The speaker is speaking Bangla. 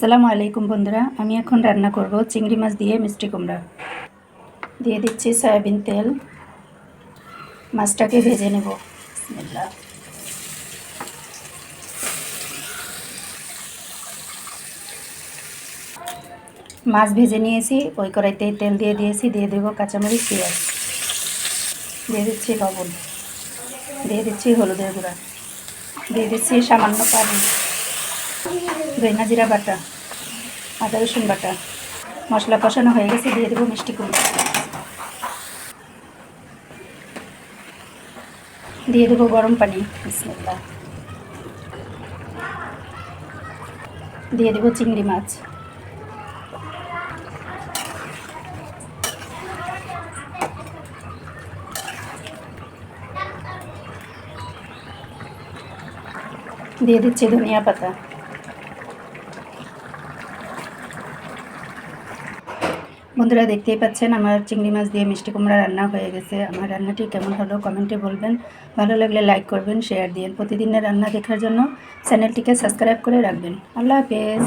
আসসালামু আলাইকুম বন্ধুরা, আমি এখন রান্না করব চিংড়ি মাছ দিয়ে মিষ্টি কুমড়া। দিয়ে দিচ্ছি সয়াবিন তেল। মাছটাকে ভেজে নেব। মাছ ভেজে নিয়েছি, ওই কড়াইতে তেল দিয়ে দিয়েছি, দিয়ে দেবো কাঁচামরিচ পেঁয়াজ। দিয়ে দিচ্ছি লবণ। দিয়ে দিচ্ছি হলুদের গুঁড়া। দিয়ে দিচ্ছি সামান্য পানি। দইনা জিরা বাটা, আদা রসুন বাটা। মশলা কষানো হয়ে গেছে, দিয়ে দেবো মিষ্টি কুমড়ো। দিয়ে দেবো গরম পানি। বিসমিল্লাহ। দিয়ে দেবো চিংড়ি মাছ। দিয়ে দিচ্ছি ধনিয়া পাতা। বন্ধুরা দেখতেই পাচ্ছেন, আমার চিংড়ি মাছ দিয়ে মিষ্টি কুমড়া রান্না হয়ে গেছে। আমার রান্নাটি কেমন হলো কমেন্টে বলবেন। ভালো লাগলে লাইক করবেন, শেয়ার দিন। প্রতিদিনের রান্না দেখার জন্য চ্যানেলটিকে সাবস্ক্রাইব করে রাখবেন। আল্লাহ হাফেজ।